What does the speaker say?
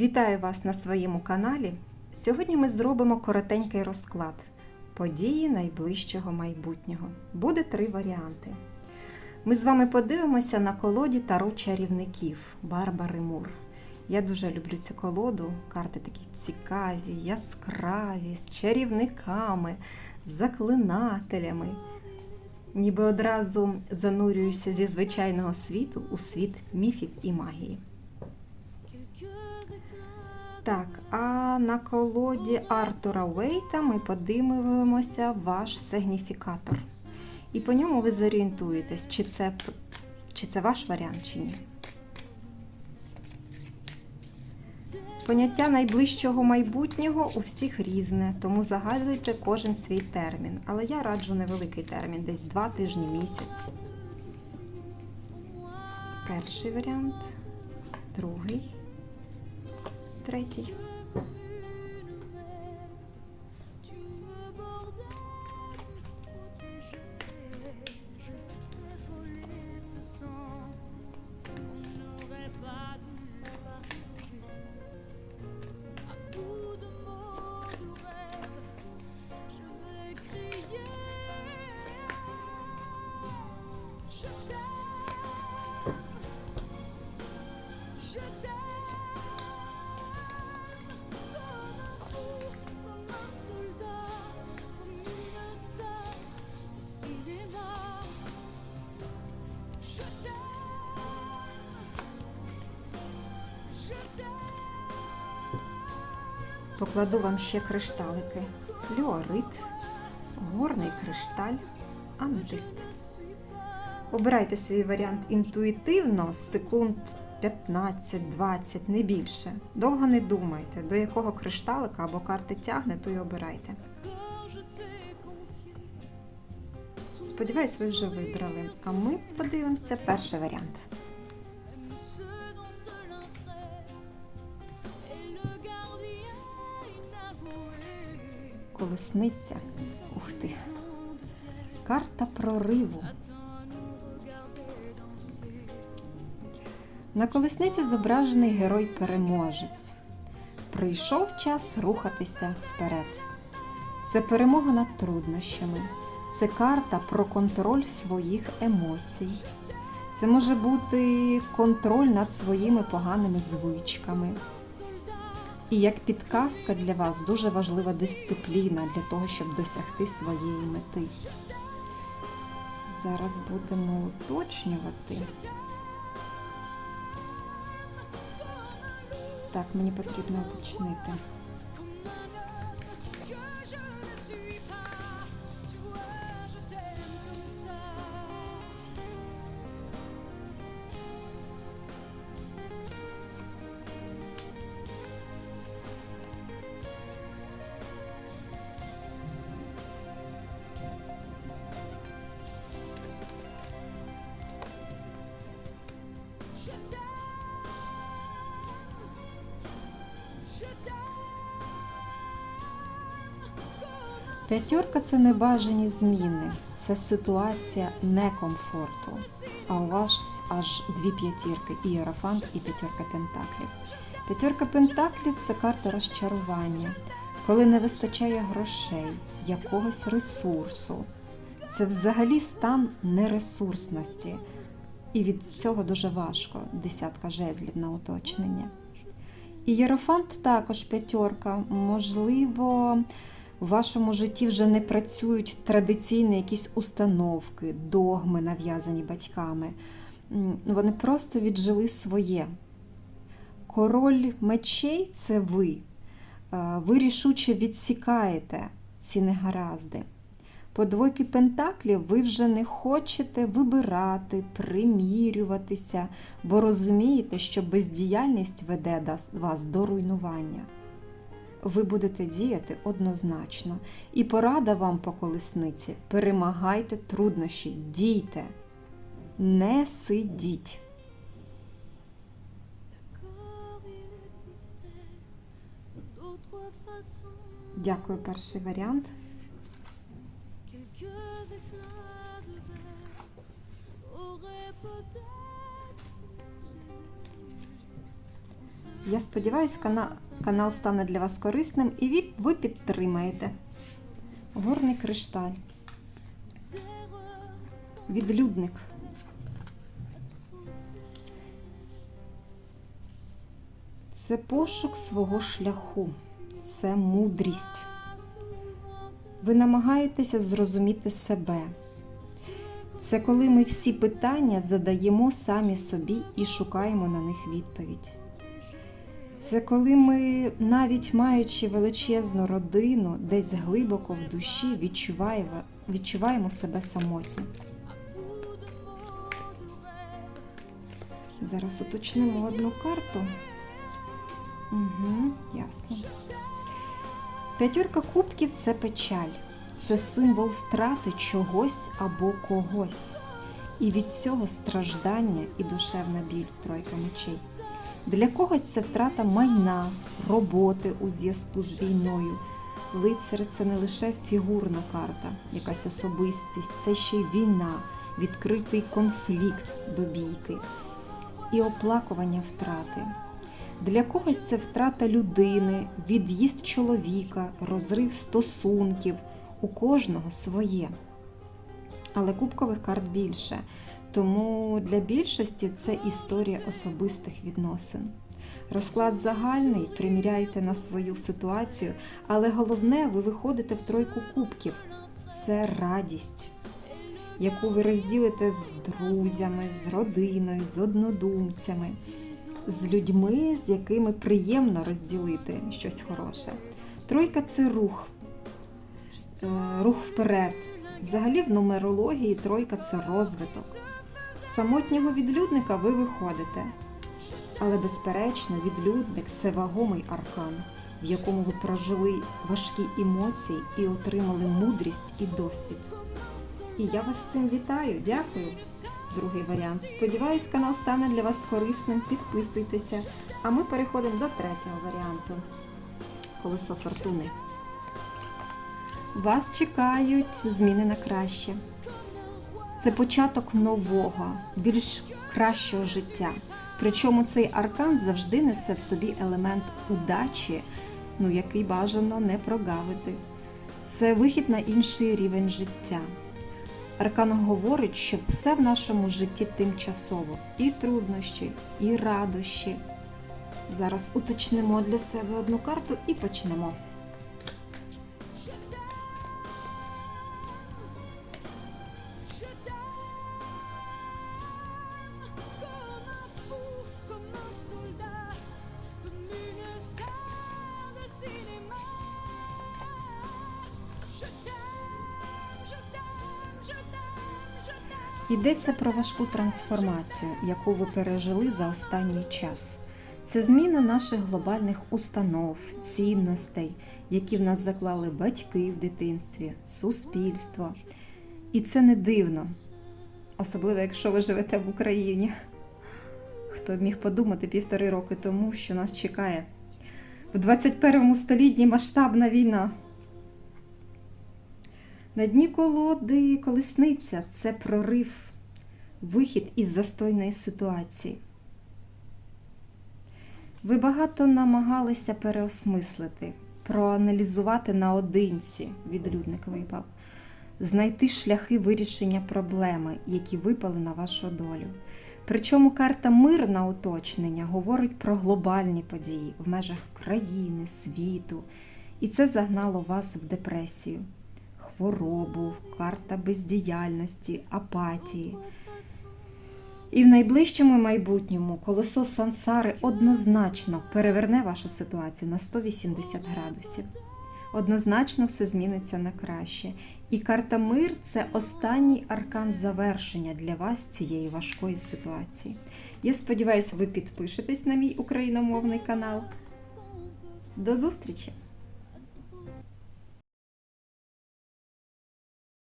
Вітаю вас на своєму каналі. Сьогодні ми зробимо коротенький розклад події найближчого майбутнього. Буде три варіанти. Ми з вами подивимося на колоді Таро чарівників Барбари Мур. Я дуже люблю цю колоду. Карти такі цікаві, яскраві, з чарівниками, заклинателями. Ніби одразу занурююся зі звичайного світу у світ міфів і магії. Так, а на колоді Артура Уейта ми подивимося ваш сигніфікатор. І по ньому ви зорієнтуєтесь, чи це, чи це ваш варіант, чи ні. Поняття найближчого майбутнього у всіх різне, тому загадуйте кожен свій термін. Але я раджу невеликий термін, десь два тижні місяць. Перший варіант, другий, третій. Je t'aime, Покладу вам ще кришталики. Флюорит, горний кришталь, аметист. Обирайте свій варіант інтуїтивно, секунд 15-20, не більше. Довго не думайте, до якого кришталика або карти тягне, то й обирайте. Сподіваюсь, ви вже вибрали. А ми подивимося перший варіант. Колесниця. Ух ти. Карта прориву. На колесниці зображений герой-переможець. Прийшов час рухатися вперед. Це перемога над труднощами. Це карта про контроль своїх емоцій. Це може бути контроль над своїми поганими звичками. І як підказка для вас дуже важлива дисципліна для того, щоб досягти своєї мети. Зараз будемо уточнювати. Так, мені потрібно уточнити. П'ятерка це небажані зміни, це ситуація некомфорту. А у вас аж дві п'ятірки і Єрофант, і п'ятерка пентаклів. П'ятерка пентаклів це карта розчарування, коли не вистачає грошей, якогось ресурсу. Це взагалі стан нересурсності. І від цього дуже важко десятка жезлів на уточнення. І Єрофант також п'ятерка. Можливо, у вашому житті вже не працюють традиційні якісь установки, догми, нав'язані батьками. Вони просто віджили своє. Король мечей це ви. Е, Ви рішуче відсікаєте ці негаразди. По двойки пентаклів ви вже не хочете вибирати, примірюватися, бо розумієте, що бездіяльність веде вас до руйнування. Ви будете діяти однозначно. І порада вам по колесниці: перемагайте труднощі, дійте, не сидіть. Дякую, перший варіант. Quelques éclats de Я сподіваюся, канал, стане для вас корисним і ви підтримаєте. Горний кришталь. Відлюдник. Це пошук свого шляху, це мудрість. Ви намагаєтеся зрозуміти себе. Це коли ми всі питання задаємо самі собі і шукаємо на них відповідь. Це коли ми, навіть маючи величезну родину, десь глибоко в душі відчуваємо, відчуваємо себе самотньо. Зараз уточнимо одну карту. Угу, ясно. П'ятірка кубків це печаль. Це символ втрати чогось або когось. І від цього страждання і душевна біль тройка мечей. Для когось це втрата майна, роботи у зв'язку з війною. Лицар це не лише фігурна карта, якась особистість, це ще й війна, відкритий конфлікт до бійки і оплакування втрати. Для когось це втрата людини, від'їзд чоловіка, розрив стосунків, у кожного своє. Але кубкових карт більше, тому для більшості це історія особистих відносин. Розклад загальний, приміряйте на свою ситуацію, але головне, ви виходите в тройку кубків. Це радість, яку ви розділите з друзями, з родиною, з однодумцями, з людьми, з якими приємно розділити щось хороше. Тройка це рух, е, рух вперед. Взагалі в нумерології тройка це розвиток. З самотнього відлюдника ви виходите. Але, безперечно, відлюдник це вагомий аркан, в якому ви прожили важкі емоції і отримали мудрість і досвід. І я вас з цим вітаю, дякую. Другий варіант. Сподіваюсь, канал стане для вас корисним. Підписуйтеся. А ми переходимо до третього варіанту. Колесо фортуни. Вас чекають зміни на краще. Це початок нового, більш кращого життя. Причому цей аркан завжди несе в собі елемент удачі, ну який бажано не прогавити. Це вихід на інший рівень життя. Аркан говорить, що все в нашому житті тимчасово. І труднощі, і радощі. Зараз уточнимо для себе одну карту і почнемо. Йдеться про важку трансформацію, яку ви пережили за останній час. Це зміна наших глобальних установ, цінностей, які в нас заклали батьки в дитинстві, суспільство. І це не дивно, особливо якщо ви живете в Україні. Хто б міг подумати півтори роки тому, що нас чекає в 21 столітті масштабна війна. На дні колоди колесниця це прорив, вихід із застойної ситуації. Ви багато намагалися переосмислити, проаналізувати наодинці, відлюдник випав, знайти шляхи вирішення проблеми, які випали на вашу долю. Причому карта мир на уточнення говорить про глобальні події в межах країни, світу, і це загнало вас в депресію хворобу, карта бездіяльності, апатії. І в найближчому майбутньому колесо сансари однозначно переверне вашу ситуацію на 180 градусів. Однозначно все зміниться на краще. І карта мир це останній аркан завершення для вас цієї важкої ситуації. Я сподіваюся, ви підпишетесь на мій україномовний канал. До зустрічі!